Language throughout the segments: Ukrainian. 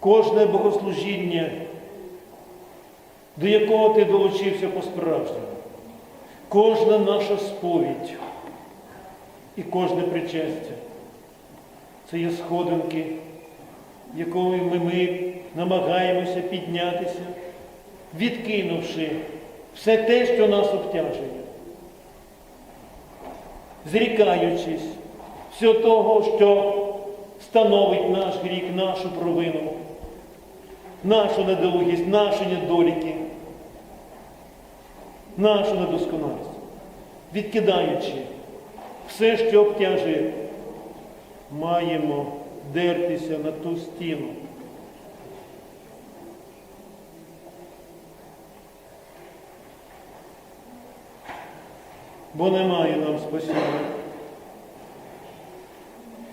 кожне богослужіння, до якого ти долучився по-справжньому, кожна наша сповідь і кожне причастя. Це є сходинки, якою ми, ми намагаємося піднятися, відкинувши все те, що нас обтяжує, зрікаючись всього того, що становить наш гріх, нашу провину, нашу недолугість, наші недоліки, нашу недосконалість, відкидаючи все, що обтяжує, маємо дертися на ту стіну. Бо немає нам спасіння.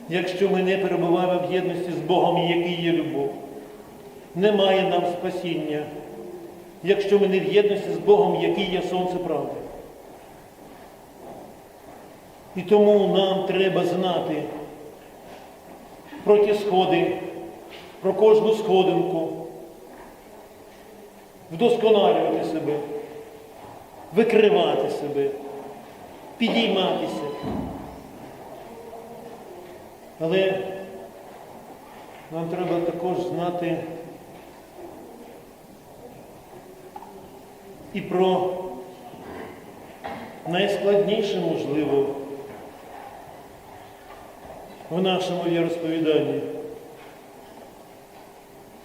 Якщо ми не перебуваємо в єдності з Богом, який є любов, немає нам спасіння, якщо ми не в єдності з Богом, який є сонце правди. І тому нам треба знати про ті сходи, про кожну сходинку, вдосконалювати себе, викривати себе, підійматися. Але нам треба також знати і про найскладніше, можливо, в нашому віросповіданні.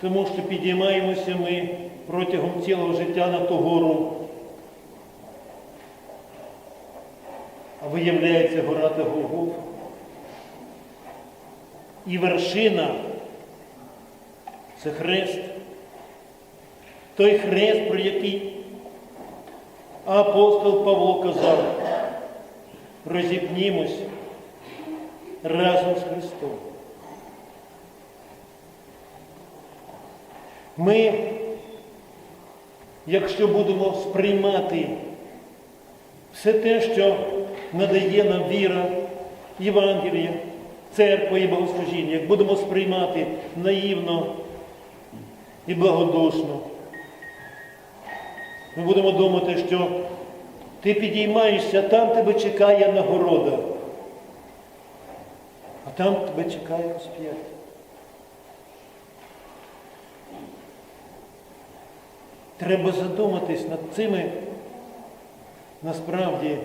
Тому що підіймаємося ми протягом цілого життя на ту гору. А виявляється гора та Голгофа. І вершина це хрест. Той хрест, про який апостол Павло казав, розіпнімось разом з Христом. Ми, якщо будемо сприймати все те, що надає нам віра, Євангелія, церква і богослужіння, як будемо сприймати наївно і благодушно, ми будемо думати, що ти підіймаєшся, там тебе чекає нагорода, а там тебе чекає розп'яття. Треба задуматись над цими насправді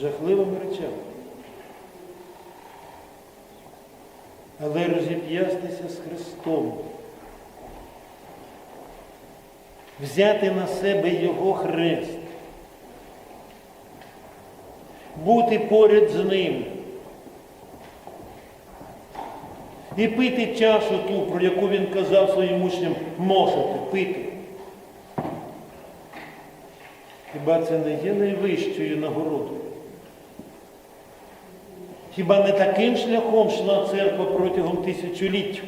жахливими речами. Але розіп'ястися з Христом, взяти на себе Його хрест, бути поряд з Ним і пити чашу ту, про яку він казав своїм учням, можете пити. Хіба це не є найвищою нагородою? Хіба не таким шляхом йшла церква протягом тисячоліть?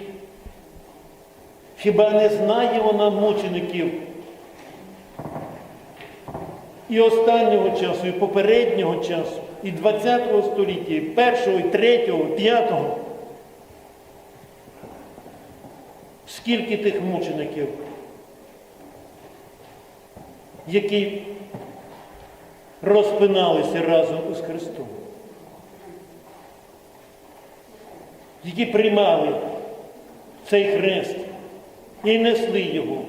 Хіба не знає вона мучеників і останнього часу, і попереднього часу, і 20 століття, і першого, і третього, і п'ятого? Скільки тих мучеників, які розпиналися разом із Христом? які приймали цей хрест і несли його.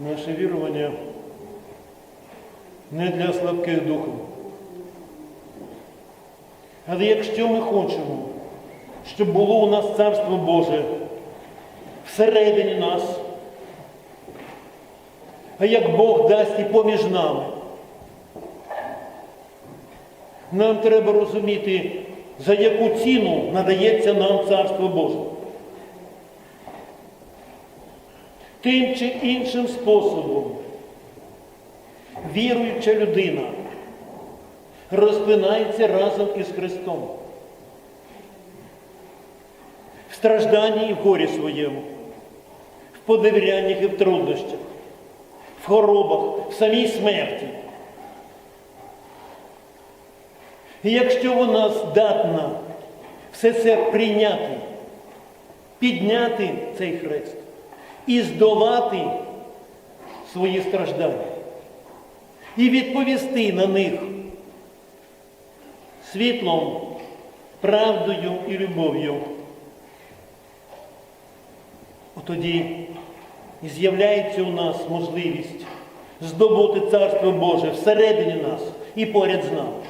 Наше вірування не для слабких духом. Але якщо ми хочемо, щоб було у нас Царство Боже всередині нас, а як Бог дасть і поміж нами. Нам треба розуміти, за яку ціну надається нам Царство Боже. Тим чи іншим способом віруюча людина розпинається разом із Христом. В стражданні і в горі своєму, в подивляннях і в труднощах в хоробах, в самій смерті. І якщо вона здатна все це прийняти, підняти цей хрест і здолати свої страждання, і відповісти на них світлом, правдою і любов'ю, тоді і з'являється у нас можливість здобути Царство Боже всередині нас і поряд з нами.